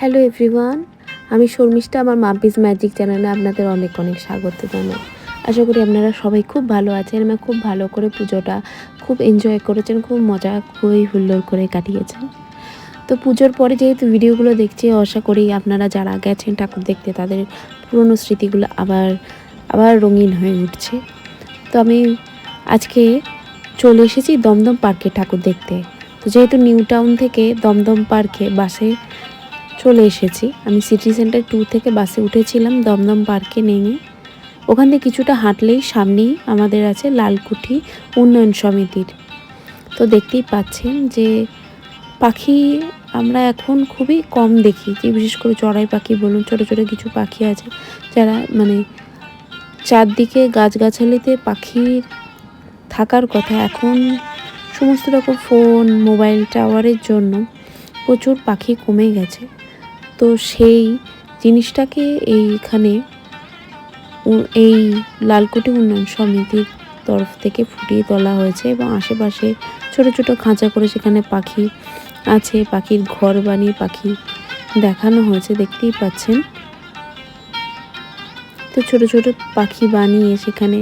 Hello everyone আমি শর্মিষ্ঠা, আমার Mampi's magic চ্যানেলে আপনাদের অনেক অনেক স্বাগত জানাই। আশা করি আপনারা সবাই খুব ভালো আছেন এবং খুব ভালো করে পুজোটা খুব এনজয় করেছেন, খুব মজা খুবই হুল্লোড় করে কাটিয়েছেন। তো পুজোর পরে যেহেতু ভিডিওগুলো দেখছি, আশা করি আপনারা যারা গেছেন ঠাকুর দেখতে, তাদের পুরনো স্মৃতিগুলো আবার আবার রঙিন হয়ে উঠছে। তো আমি আজকে চলে এসেছি দমদম পার্কে ঠাকুর দেখতে। তো যেহেতু নিউ টাউন থেকে দমদম পার্কে বাসে চলে এসেছি। আমি সিটি সেন্টার টু থেকে বাসে উঠেছিলাম, দমদম পার্কে নেমে। ওখান থেকে কিছুটা হাঁটলেই সামনেই আমাদের আছে লালকুঠি উন্নয়ন সমিতির। তো দেখতেই পাচ্ছেন যে পাখি আমরা এখন খুবই কম দেখি, যে বিশেষ করে চড়াই পাখি বলুন, ছোটো ছোটো কিছু পাখি আছে যারা মানে চারদিকে গাছগাছালিতে পাখির থাকার কথা। এখন সমস্ত রকম ফোন মোবাইল টাওয়ারের জন্য প্রচুর পাখি কমে গেছে। তো সেই জিনিসটাকে এইখানে এই লালকুটি উন্নয়ন সমিতির তরফ থেকে ফুটিয়ে তোলা হয়েছে এবং আশেপাশে ছোট ছোট খাঁচা করে সেখানে পাখি আছে, পাখির ঘর বানিয়ে পাখি দেখানো হয়েছে, দেখতেই পাচ্ছেন। তো ছোট ছোট পাখি বানিয়ে সেখানে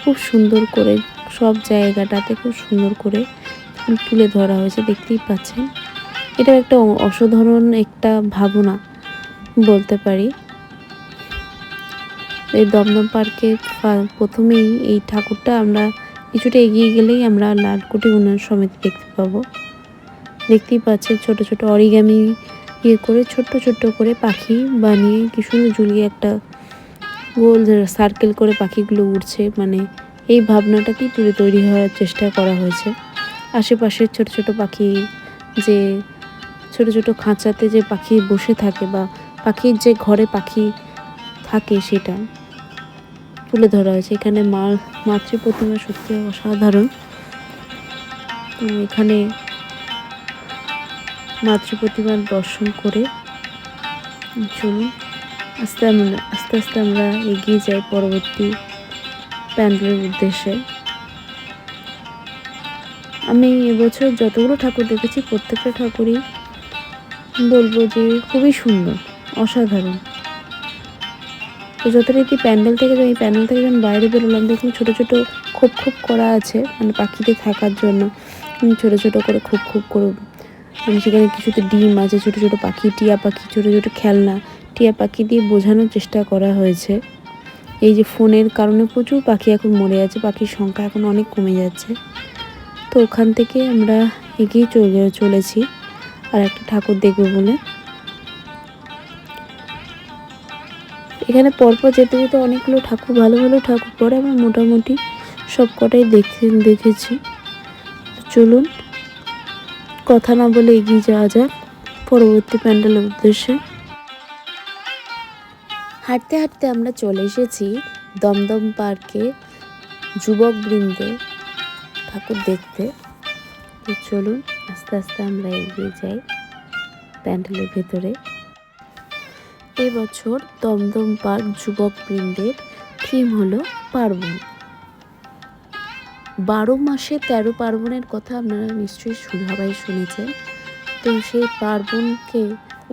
খুব সুন্দর করে সব জায়গাটাতে খুব সুন্দর করে ফুল তুলে ধরা হয়েছে, দেখতেই পাচ্ছেন। এটা একটা অসাধারণ একটা ভাবনা বলতে পারি। এই দমদম পার্কে প্রথমেই এই ঠাকুরটা আমরা কিছুটা এগিয়ে গেলেই আমরা লালকুটি উন্নয়ন সমিতি দেখতে পাবো। দেখতেই পাচ্ছেন ছোট ছোট অরিগামি ইয়ে করে, ছোট্ট ছোট্ট করে পাখি বানিয়ে কি সুন্দর ঝুলিয়ে একটা গোল সার্কেল করে পাখিগুলো উড়ছে। মানে এই ভাবনাটাকেই তুলে তৈরি হওয়ার চেষ্টা করা হয়েছে। আশেপাশের ছোট ছোট পাখি যে ছোট ছোট খাঁচাতে যে পাখি বসে থাকে বা পাখির যে ঘরে পাখি থাকে সেটা তুলে ধরা হয়েছে। এখানে মা মাতৃ প্রতিমা সত্যি অসাধারণ। এখানে মাতৃ প্রতিমার দর্শন করে চলুন। আস্তে আমরা আস্তে আস্তে আমরা এগিয়ে যাই পরবর্তী প্যান্ডেলের উদ্দেশ্যে। আমি এবছর যতগুলো ঠাকুর দেখেছি, প্রত্যেকটা ঠাকুরই বলব যে খুবই সুন্দর, অসাধারণ। তো যথারীতি প্যান্ডেল থেকে আমি প্যান্ডেল থেকে যখন বাইরে বেরোলাম দেখলাম ছোটো ছোটো খোপ খোপ করা আছে মানে পাখিদের থাকার জন্য। ছোটো ছোটো করে খোপ খোপ করে মানে সেখানে কিছুতে ডিম আছে, ছোটো ছোটো পাখি, টিয়া পাখি, ছোটো ছোটো খেলনা, টিয়া পাখি দিয়ে বোঝানোর চেষ্টা করা হয়েছে। এই যে ফোনের কারণে প্রচুর পাখি এখন মরে যাচ্ছে পাখির সংখ্যা এখন অনেক কমে যাচ্ছে। তো ওখান থেকে আমরা এগিয়ে চলে, চলেছি। আর একটা ঠাকুর দেখব বলে। এখানে পরপর যেতে যেতে অনেকগুলো ঠাকুর, ভালো ভালো ঠাকুর পরে আমার মোটামুটি সব কটাই দেখে দেখেছি। চলুন, কথা না বলে এগিয়ে যাওয়া যাক পরবর্তী প্যান্ডেলের উদ্দেশ্যে। হাঁটতে হাঁটতে আমরা চলে এসেছি দমদম পার্কে যুবক বৃন্দে ঠাকুর দেখতে। চলুন আস্তে আস্তে আমরা এগিয়ে যাই প্যান্ডেলের ভেতরে। এবছর দমদম পার্ক যুবক বৃন্দের থিম হলো পার্বণ। বারো মাসে তেরো পার্বণের কথা আপনারা নিশ্চয়ই সবাই শুনেছেন। তো সেই পার্বণকে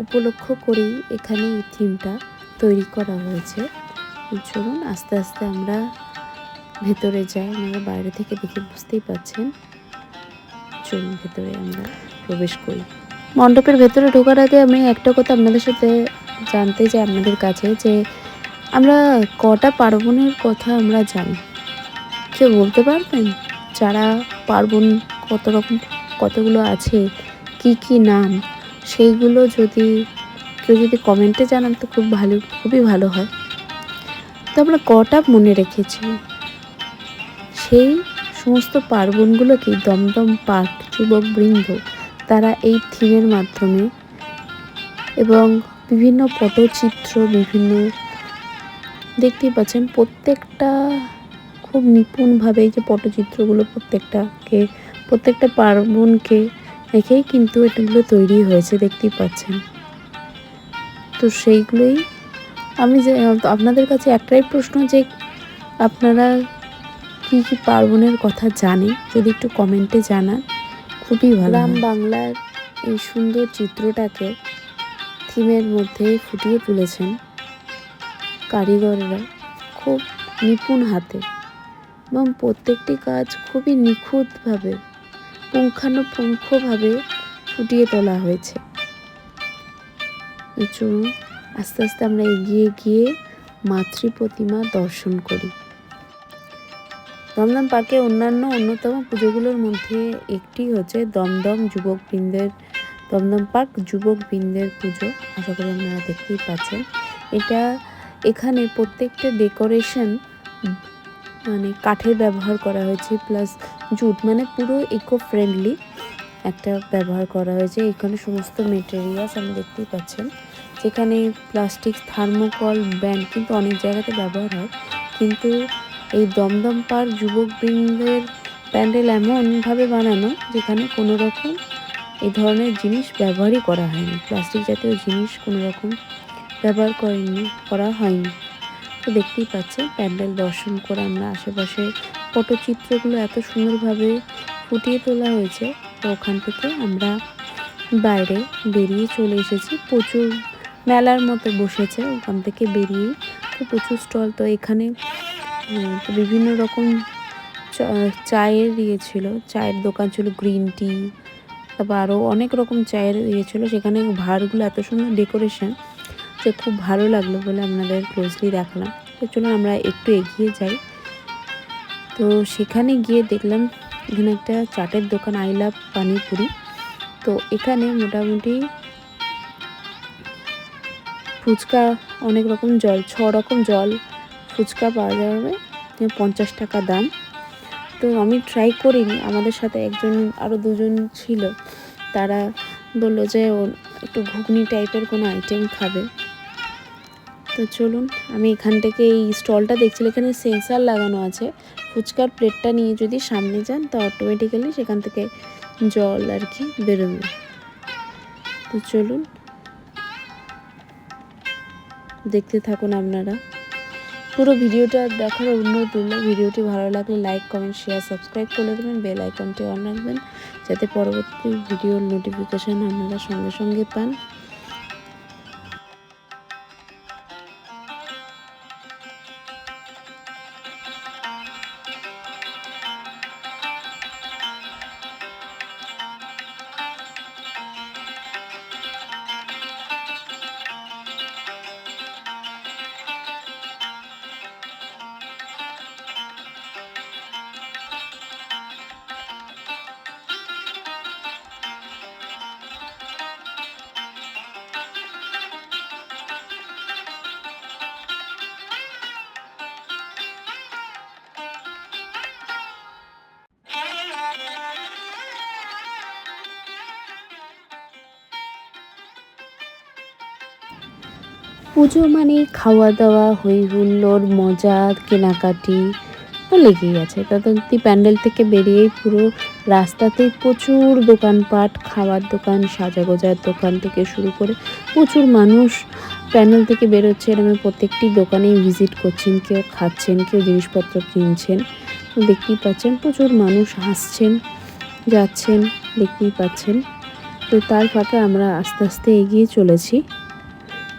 উপলক্ষ করেই এখানে এই থিমটা তৈরি করা হয়েছে। চলুন আস্তে আস্তে আমরা ভেতরে যাই, আপনারা বাইরে থেকে দেখে বুঝতেই পাচ্ছেন। চলুন ভেতরে আমরা প্রবেশ করি। মণ্ডপের ভেতরে ঢোকার আগে আমি একটা কথা আপনাদের সাথে জানতে চাই আপনাদের কাছে যে আমরা কটা পার্বণের কথা আমরা জানি? কেউ বলতে পারবেন? যারা পার্বণ কত রকম, কতগুলো আছে, কি কি নাম, সেইগুলো যদি, কেউ যদি কমেন্টে জানান তো খুব ভালো, খুবই ভালো হয়। তো আমরা কটা মনে রেখেছি? সেই সমস্ত পার্বণগুলোকে দমদম পার্ক যুবকবৃন্দ তারা এই থিমের মাধ্যমে এবং বিভিন্ন পটচিত্র, বিভিন্ন দেখতেই পাচ্ছেন প্রত্যেকটা খুব নিপুণভাবে এই যে পটচিত্রগুলো প্রত্যেকটাকে, প্রত্যেকটা পার্বণকে রেখেই কিন্তু এটাগুলো তৈরি হয়েছে, দেখতেই পাচ্ছেন। তো সেইগুলোই আমি যে, আপনাদের কাছে একটাই প্রশ্ন যে, আপনারা কী কী পার্বণের কথা জানেন? যদি একটু কমেন্টে জানান খুবই ভালো গ্রাম বাংলার এই সুন্দর চিত্রটাকে থিমের মধ্যে ফুটিয়ে তুলেছেন কারিগররা খুব নিপুণ হাতে এবং প্রত্যেকটি কাজ খুবই নিখুঁতভাবে পুঙ্খানুপুঙ্খভাবে ফুটিয়ে তোলা হয়েছে। চলুন আস্তে আস্তে আমরা এগিয়ে গিয়ে মাতৃ প্রতিমা দর্শন করি। দমদম পার্কে অন্যান্য অন্যতম পুজোগুলোর মধ্যে একটি হচ্ছে দমদম যুবকবৃন্দের, দমদম পার্ক যুবকবৃন্দের পুজো। আশা করি আপনারা দেখতেই পাচ্ছেন। এটা এখানে প্রত্যেকটা ডেকোরেশন মানে কাঠের ব্যবহার করা হয়েছে, প্লাস জুট মানে পুরো ইকো ফ্রেন্ডলি একটা ব্যবহার করা হয়েছে। এখানে সমস্ত মেটেরিয়ালস আপনি দেখতেই পাচ্ছেন। যেখানে প্লাস্টিক থার্মোকল ব্যান্ড কিন্তু অনেক জায়গাতে ব্যবহার হয়। কিন্তু এই দমদম পার্ক যুবকবৃন্দের প্যান্ডেল এমনভাবে বানানো যেখানে কোনো রকম এই ধরনের জিনিস ব্যবহারই করা হয়নি। প্লাস্টিক জাতীয় জিনিস কোনো রকম ব্যবহার করেনি করা হয়নি। তো দেখতেই পাচ্ছেন, প্যান্ডেল দর্শন করে আমরা আশেপাশে পটচিত্রগুলো এত সুন্দরভাবে ফুটিয়ে তোলা হয়েছে, তো ওখান থেকে আমরা বাইরে বেরিয়ে চলে এসেছি। প্রচুর মেলার মতো বসেছে, ওখান থেকে বেরিয়ে তো প্রচুর স্টল, তো এখানে তো বিভিন্ন রকম চায়ের ইয়ে ছিল। চায়ের দোকান ছিল গ্রিন টি, তারপর আরও অনেক রকম চায়ের ইয়ে ছিল। সেখানে ভাড়গুলো এত সুন্দর ডেকোরেশন যে খুব ভালো লাগল বলে আপনাদের ক্লোজলি দেখালাম। তো চলুন আমরা একটু এগিয়ে যাই। তো সেখানে গিয়ে দেখলাম এখানে একটা চাটের দোকান, আই লাভ পানিপুরি। তো এখানে মোটামুটি ফুচকা, অনেক রকম জল, ছ রকম জল ফুচকা পাওয়া যাবে। পঞ্চাশ টাকা দাম। তো আমি ট্রাই করিনি। আমাদের সাথে একজন আরও দুজন ছিল। তারা বলল যে, ও একটু ঘুগনি টাইপের কোনো আইটেম খাবে। তো চলুন, আমি এখান থেকে এই স্টলটা দেখছিলাম এখানে সেন্সার লাগানো আছে। ফুচকার প্লেটটা নিয়ে যদি সামনে যান, তো অটোমেটিক্যালি সেখান থেকে জল আর কি বেরোবে। তো চলুন। দেখতে থাকুন আপনারা। পুরো ভিডিওটা দেখার অনুরোধ রইল। ভিডিওটি ভালো লাগলে লাইক কমেন্ট শেয়ার সাবস্ক্রাইব করে দেবেন বেল আইকনটি অন রাখবেন, যাতে পরবর্তী ভিডিওর নোটিফিকেশান আপনারা সঙ্গে সঙ্গে পান। পুজো মানে খাওয়া দাওয়া হই হুল্লোড়, মজা, কেনাকাটি, তো লেগেই আছে। তথাপি প্যান্ডেল থেকে বেরিয়েই পুরো রাস্তাতেই প্রচুর দোকানপাট, খাওয়ার দোকান সাজা গোজার দোকান থেকে শুরু করে প্রচুর মানুষ প্যান্ডেল থেকে বেরোচ্ছে। এরকম প্রত্যেকটি দোকানেই ভিজিট করছেন কেউ, খাচ্ছেন, কেউ জিনিসপত্র কিনছেন। দেখতেই পাচ্ছেন প্রচুর মানুষ হাসছেন, যাচ্ছেন, দেখতেই পাচ্ছেন। তো তার ফাঁকে আমরা আস্তে আস্তে এগিয়ে চলেছি।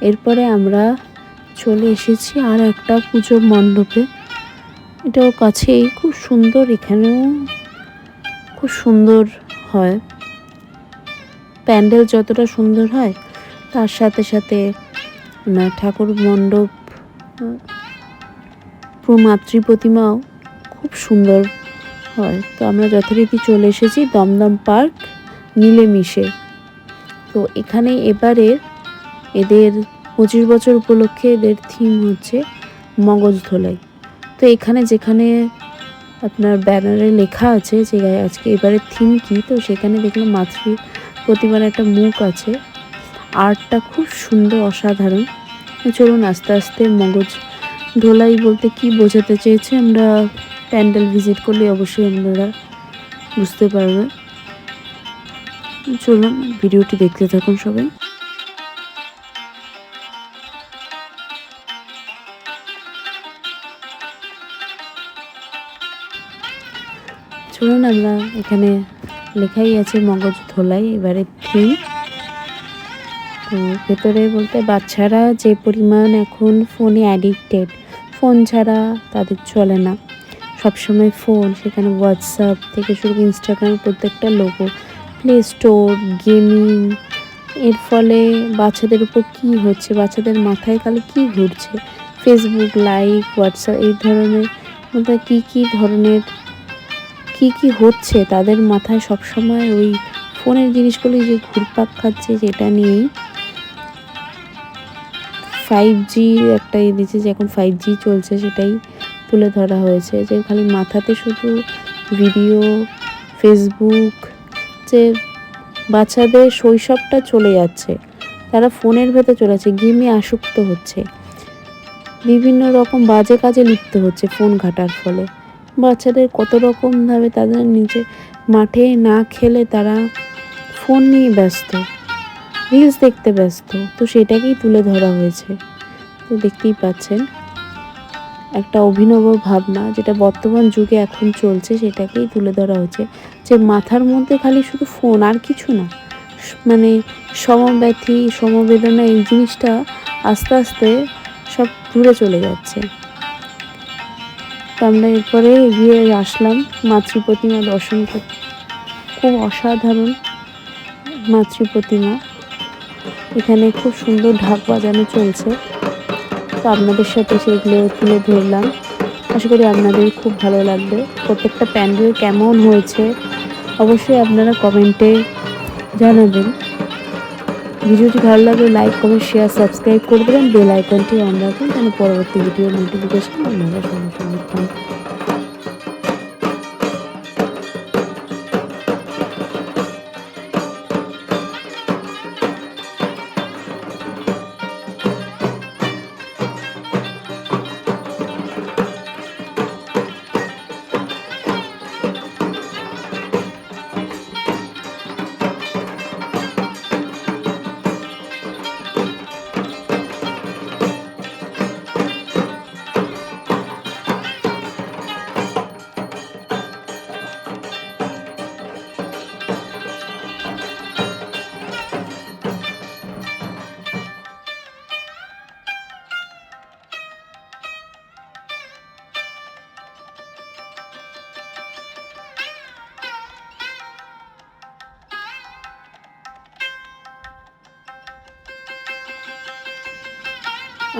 এরপরে আমরা চলে এসেছি আর একটা পুজো মণ্ডপে। এটাও কাছেই, খুব সুন্দর এখানেও, খুব সুন্দর হয়। প্যান্ডেল যতটা সুন্দর হয়, তার সাথে সাথে না, ঠাকুর মণ্ডপ মাতৃ প্রতিমাও খুব সুন্দর হয়। তো আমরা যথারীতি চলে এসেছি দমদম পার্ক মিলেমিশে তো এখানে এবারে এদের পঁচিশ বছর উপলক্ষে এদের থিম হচ্ছে মগজ ধোলাই। তো এখানে যেখানে আপনার ব্যানারে লেখা আছে যে আজকে এবারে থিম কি, তো সেখানে দেখলাম মাতৃ প্রতিমার একটা মুখ আছে। আর্টটা খুব সুন্দর, অসাধারণ। চলুন আস্তে আস্তে মগজ ধোলাই বলতে কি বোঝাতে চেয়েছে আমরা প্যান্ডেল ভিজিট করলে অবশ্যই আপনারা বুঝতে পারবেন। চলুন ভিডিওটি দেখতে থাকুন সবাই। আমরা এখানে লেখাই আছে মগজ ধোলাই, এবারে থিম তো ভেতরে বলতে বাচ্চারা যে পরিমাণ এখন ফোনে অ্যাডিক্টেড ফোন ছাড়া তাদের চলে না। সবসময় ফোন সেখানে হোয়াটসঅ্যাপ থেকে শুরু করে ইনস্টাগ্রামের প্রত্যেকটা লোগো প্লে স্টোর গেমিং এর ফলে বাচ্চাদের উপর কী হচ্ছে, বাচ্চাদের মাথায় খালি কী ঘুরছে? ফেসবুক লাইক হোয়াটসঅ্যাপ এই ধরনের, মধ্যে কী কী ধরনের কী কী হচ্ছে তাদের মাথায় সবসময় ওই ফোনের জিনিসগুলি যে ঘুরপাক খাচ্ছে যেটা নিয়েই ফাইভ জি একটা দিচ্ছে যে এখন ফাইভ জি চলছে সেটাই তুলে ধরা হয়েছে যে খালি মাথাতে শুধু ভিডিও ফেসবুক যে বাচ্চাদের শৈশবটা চলে যাচ্ছে, তারা ফোনের ভেতর চলে যাচ্ছে, গেমে আসক্ত হচ্ছে। বিভিন্ন রকম বাজে কাজে লিপ্ত হচ্ছে ফোন ঘাটার ফলে। বাচ্চাদের কত রকমভাবে তাদের নিজে মাঠে না খেলে তারা ফোন নিয়ে ব্যস্ত রিলস দেখতে ব্যস্ত, তো সেটাকেই তুলে ধরা হয়েছে। তো দেখতেই পাচ্ছেন, একটা অভিনব ভাবনা যেটা বর্তমান যুগে এখন চলছে সেটাকেই তুলে ধরা হয়েছে। যে মাথার মধ্যে খালি শুধু ফোন আর কিছু না মানে সমব্যথী, সমবেদনা এই জিনিসটা আস্তে আস্তে সব দূরে চলে যাচ্ছে। তো আমরা এরপরে এগিয়ে আসলাম মাতৃ প্রতিমা দর্শন করতে। খুব অসাধারণ মাতৃ প্রতিমা। এখানে খুব সুন্দর ঢাক বাজানো চলছে। তো আপনাদের সাথে সেগুলো তুলে ধরলাম। আশা করি আপনাদের খুব ভালো লাগবে। প্রত্যেকটা প্যান্ডেল কেমন হয়েছে অবশ্যই আপনারা কমেন্টে জানাবেন। ভিডিওটি ভালো লাগলে লাইক কমেন্ট শেয়ার সাবস্ক্রাইব করে দেবেন। বেল আইকনটি অন রাখুন যেন পরবর্তী ভিডিও নোটিফিকেশন আপনারা সঙ্গে সঙ্গে পান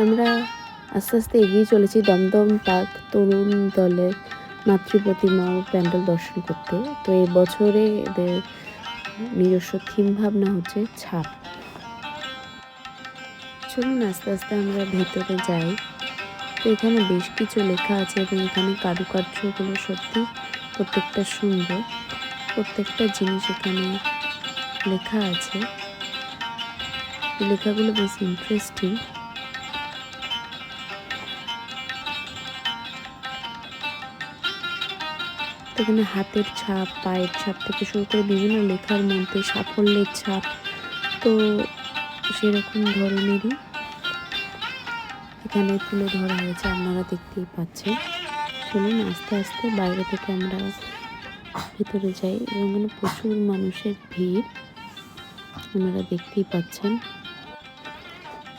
আমরা আস্তে আস্তে এগিয়ে চলেছি দমদম পার্ক তরুণ দলের মাতৃ প্রতিমা ও প্যান্ডেল দর্শন করতে। তো এই বছরে এদের নিজস্ব থিম ভাবনা হচ্ছে ছাপ। চলুন আস্তে আস্তে আমরা ভেতরে যাই। তো এখানে বেশ কিছু লেখা আছে এবং এখানে কারুকার্যগুলো সত্যি প্রত্যেকটা সুন্দর। প্রত্যেকটা জিনিস এখানে লেখা আছে। লেখাগুলো বেশ ইন্টারেস্টিং এখানে হাতের ছাপ, পায়ের ছাপ থেকে শুরু করে বিভিন্ন লেখার মধ্যে সাফল্যের ছাপ, তো সেরকম ধরনেরই এখানে তুলে ধরা হয়েছে, আপনারা দেখতেই পাচ্ছেন। চলুন আস্তে আস্তে বাইরে থেকে আমরা ভেতরে যাই এবং এখানে প্রচুর মানুষের ভিড়, আপনারা দেখতেই পাচ্ছেন।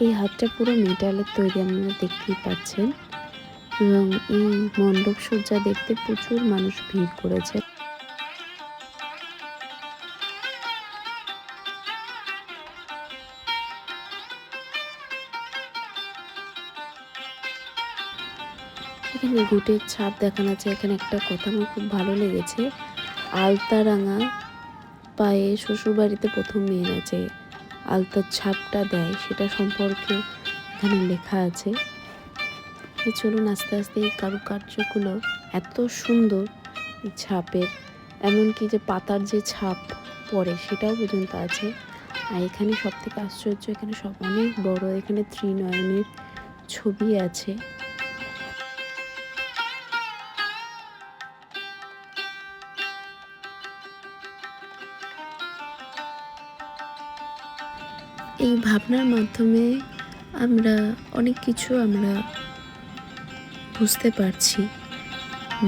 এই হাতটা পুরো মেটালের তৈরি, আপনারা দেখতেই পাচ্ছেন। এবং এই মণ্ডপ সজ্জা দেখতে প্রচুর মানুষ ভিড় করেছে। এখানে রুটের ছাপ দেখানো আছে। এখানে একটা কথা আমার খুব ভালো লেগেছে। আলতারাঙা পায়ে শ্বশুরবাড়িতে প্রথম মেয়ে নাচে আলতার ছাপটা দেয়, সেটা সম্পর্কে এখানে লেখা আছে। তো চলুন আস্তে আস্তে এই কারুকার্যগুলো এত সুন্দর ছাপের, এমনকি যে পাতার যে ছাপ পড়ে সেটাও পর্যন্ত আছে। আর এখানে সব থেকে আশ্চর্য, এখানে সব অনেক বড়, এখানে ত্রিনয়নের ছবি আছে। এই ভাবনার মাধ্যমে আমরা অনেক কিছু আমরা বুঝতে পারছি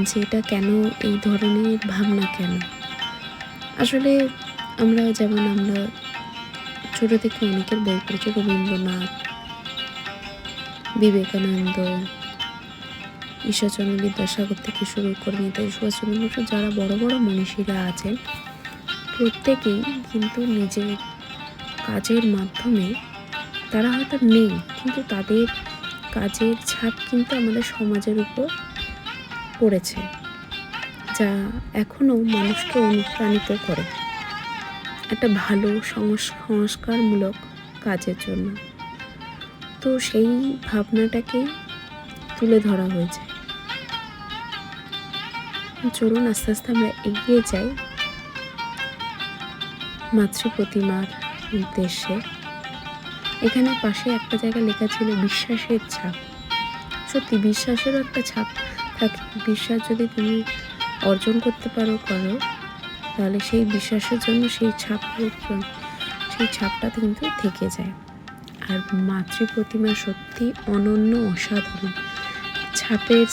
যে এটা কেন এই ধরনের ভাবনা কেন। আসলে আমরা যেমন আমরা ছোটো থেকে অনেকের বই পড়েছে, রবীন্দ্রনাথ, বিবেকানন্দ, ঈশ্বরচন্দ্র বিদ্যাসাগর থেকে শুরু করে নেতাজি সুভাষচন্দ্র বসু, যারা বড় বড় মনীষীরা আছেন, প্রত্যেকেই কিন্তু নিজের কাজের মাধ্যমে তারা হয়তো নেই, কিন্তু তাদের কাজের ছাপ কিন্তু আমাদের সমাজের উপর পড়েছে, যা এখনও মানুষকে অনুপ্রাণিত করে। একটা ভালো সংস- সংস্কারমূলক কাজের জন্য। তো সেই ভাবনাটাকে তুলে ধরা হয়েছে। চলুন আস্তে আস্তে আমরা এগিয়ে যাই। মাতৃ প্রতিমার উদ্দেশ্যে। এখানে পাশে একটা জায়গা লেখা ছিল বিশ্বাসের ছাপ। সত্যি, বিশ্বাসেরও একটা ছাপ থাকে। বিশ্বাস যদি তুমি অর্জন করতে পারো, করো, তাহলে সেই বিশ্বাসের জন্য সেই ছাপ সেই ছাপটা কিন্তু থেকে যায়। আর মাতৃ প্রতিমা সত্যি অনন্য অসাধারণ। ছাপের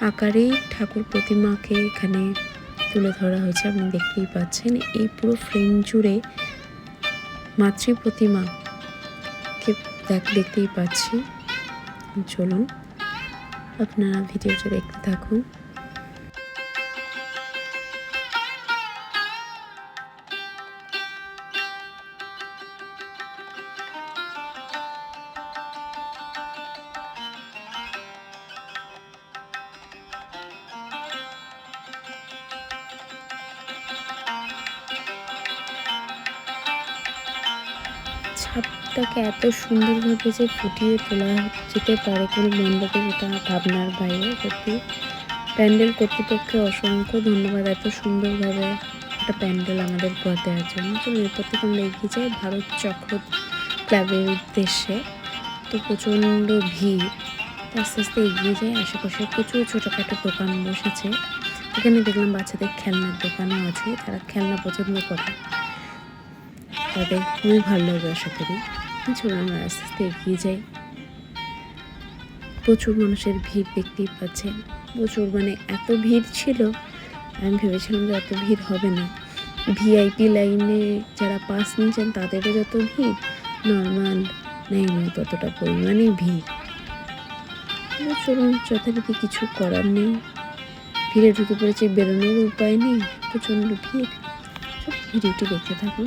আকারেই ঠাকুর প্রতিমাকে এখানে তুলে ধরা হয়েছে। আপনি দেখতেই পাচ্ছেন, এই পুরো ফ্রেম জুড়ে মাতৃ প্রতিমাকে দেখ দেখতেই পাচ্ছি। চলুন আপনারা ভিডিওটা দেখতে থাকুন। এত সুন্দরভাবে যে ফুটিয়ে তোলা যেতে পারে কোনো মণ্ডপে যেটা ভাবনার বাইরে, সত্যি। প্যান্ডেল কর্তৃপক্ষকে অসংখ্য ধন্যবাদ এত সুন্দরভাবে একটা প্যান্ডেল আমাদের করে দেওয়ার জন্য। তো এরপর থেকে আমরা এগিয়ে যাই ভারত চক্র ক্লাবের উদ্দেশ্যে। তো প্রচণ্ড ভিড়। আস্তে আস্তে এগিয়ে যায় আশেপাশে প্রচুর ছোটোখাটো দোকান বসেছে। এখানে দেখলাম বাচ্চাদের খেলনার দোকানও আছে, তারা খেলনা পছন্দ করে। তাদের খুবই ভালো লাগবে আশা করি। চলুন আমরা আস্তে আস্তে এগিয়ে যাই। প্রচুর মানুষের ভিড় দেখতেই পাচ্ছেন। প্রচুর মানে এত ভিড় ছিল, আমি ভেবেছিলাম যে এত ভিড় হবে না। ভিআইপি লাইনে যারা পাস নিয়েছেন, তাদেরও যত ভিড় নর্মাল লাইনে ততটা পরিমাণে ভিড়। চলুন, যথারীতি কিছু করার নেই। ভিড়ে ঢুকে পড়েছে, বেরোনোর উপায় নেই, প্রচণ্ড ভিড়। ভিডিওটি দেখতে থাকুন।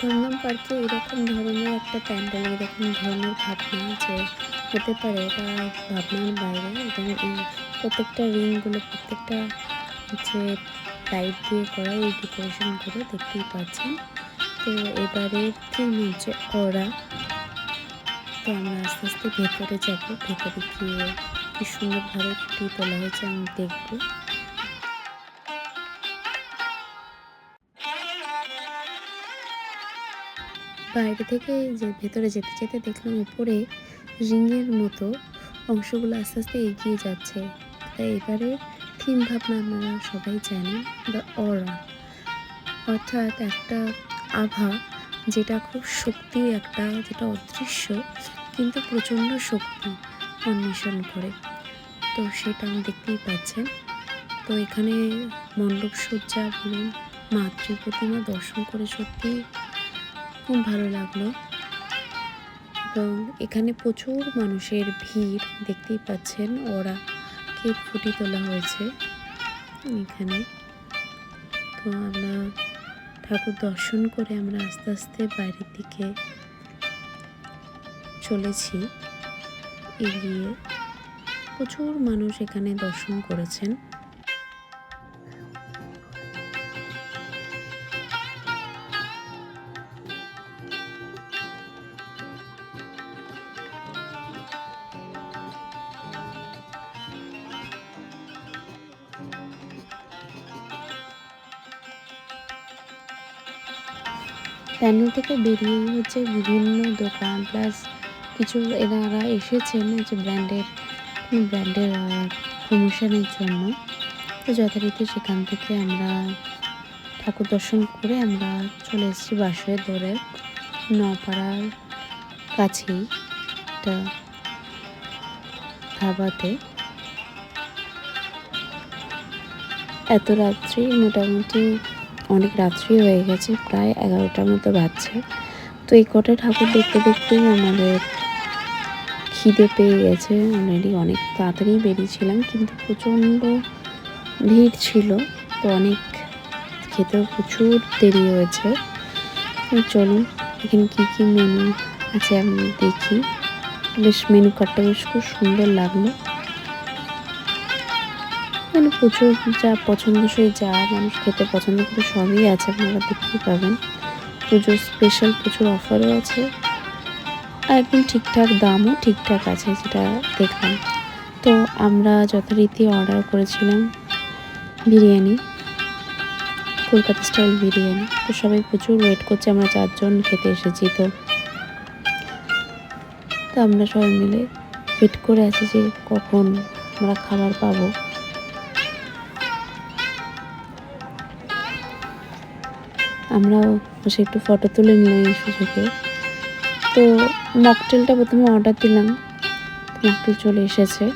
দমদম পার্কে এরকম ধরনের একটা প্যান্ডেল, এরকম ধরনের ভাবনা যে হতে পারে এটা ভাবনার বাইরে, এবং এই প্রত্যেকটা রিংগুলো, প্রত্যেকটা হচ্ছে লাইট দিয়ে করা, এই ডেকোরেশনগুলো দেখতেই পাচ্ছেন। তো এবারের থিম হচ্ছে অরা তো আমরা আস্তে আস্তে ভেতরে যাব, ভেতরে গিয়ে কি সুন্দরভাবে ফুটিয়ে তোলা হয়েছে আমি দেখব। বাইরে থেকে যে ভেতরে যেতে যেতে দেখলাম উপরে রিংয়ের মতো অংশগুলো আস্তে আস্তে এগিয়ে যাচ্ছে। তাই এবারে থিম ভাবনা আপনারা সবাই জানেন দ্য অরা অর্থাৎ একটা আভা যেটা খুব শক্তি, একটা যেটা অদৃশ্য, কিন্তু প্রচণ্ড শক্তি অন্বেষণ করে। তো সেটা আমি দেখতেই পাচ্ছেন। তো এখানে মণ্ডপ সজ্জা বলুন, মাতৃ প্রতিমা দর্শন করে সত্যি খুব ভালো লাগল। এবং এখানে প্রচুর মানুষের ভিড় দেখতেই পাচ্ছেন। ওরা কেক ফুটি তোলা হয়েছে এখানে। তো আমরা ঠাকুর দর্শন করে আমরা আস্তে আস্তে বাইরের দিকে চলেছি। এগিয়ে প্রচুর মানুষ এখানে দর্শন করেছেন। প্যান্ডেল থেকে বেরিয়েই হচ্ছে বিভিন্ন দোকান প্লাস কিছু এনারা এসেছেন হচ্ছে ব্র্যান্ডের ব্র্যান্ডের প্রমোশনের জন্য। তো যথারীতি সেখান থেকে আমরা ঠাকুর দর্শন করে আমরা চলে এসেছি বাসুয়ে দৌড়ে নপাড়ার কাছেই একটা ধাবাতে। এত রাত্রি মোটামুটি অনেক রাত্রি হয়ে গেছে, প্রায় এগারোটার মতো বাজছে। তো এই কটা ঠাকুর দেখতে দেখতেই আমাদের খিদে পেয়ে গেছে। অলরেডি অনেক তাড়াতাড়ি বেরিয়েছিলাম, কিন্তু প্রচণ্ড ভিড় ছিল, তো অনেক খেতেও প্রচুর দেরি হয়েছে। চলুন, এখানে কী কী মেনু আছে আমি দেখি। বেশ মেনু কার্ডটা বেশ খুব সুন্দর লাগল। মানে প্রচুর যা পছন্দসই যা মানুষ খেতে পছন্দ করে সবই আছে, আপনারা দেখতেই পাবেন। পুজোর স্পেশাল প্রচুর অফারও আছে। আর একদম ঠিকঠাক দামও ঠিকঠাক আছে যেটা দেখলাম। তো আমরা যথারীতি অর্ডার করেছিলাম বিরিয়ানি, কলকাতা স্টাইল বিরিয়ানি। তো সবাই প্রচুর ওয়েট করছে, আমরা চারজন খেতে এসেছি তো। তো আমরা সবাই মিলে ওয়েট করে আছি যে কখন আমরা খাবার পাবো। আমরাও বসে একটু ফটো তুলে নিলাম এই সুযোগে। তো মকটেলটা প্রথমে অর্ডার দিলাম। মকটেল চলে এসেছে।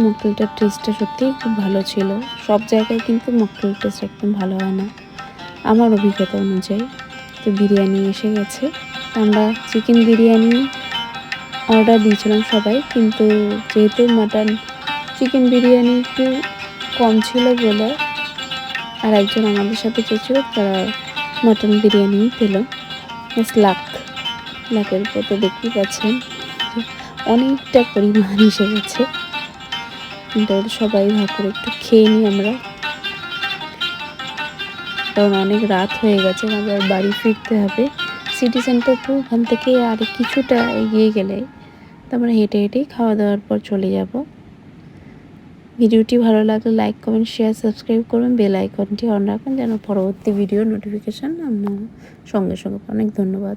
মকটেলটার টেস্টটা সত্যিই খুব ভালো ছিল। সব জায়গায় কিন্তু মকটেল টেস্ট একদম ভালো হয় না। আমার অভিজ্ঞতা অনুযায়ী। তো বিরিয়ানি এসে গেছে। আমরা চিকেন বিরিয়ানি অর্ডার দিয়েছিলাম সবাই। কিন্তু যেহেতু মাটন চিকেন বিরিয়ানি একটু কম ছিল বলে আর একজন আমাদের সাথে চেয়েছিল, তারা মটন বিরিয়ানি পেল লাক লাকের উপর তো দেখতেই পাচ্ছেন অনেকটা পরিমাণ এসে গেছে। সবাই ভাগ করে একটু খেয়ে নিই আমরা। কারণ অনেক রাত হয়ে গেছে আবার বাড়ি ফিরতে হবে। সিটি সেন্টার তো ওখান থেকে আর কিছুটা এগিয়ে গেলে তারপরে হেঁটে হেঁটেই খাওয়া দাওয়ার পর চলে যাব। ভিডিওটি ভালো লাগলে লাইক কমেন্ট শেয়ার সাবস্ক্রাইব করবেন বেল আইকনটি অন রাখুন যেন পরবর্তী ভিডিও নোটিফিকেশান আপনার সঙ্গে সঙ্গে। অনেক ধন্যবাদ।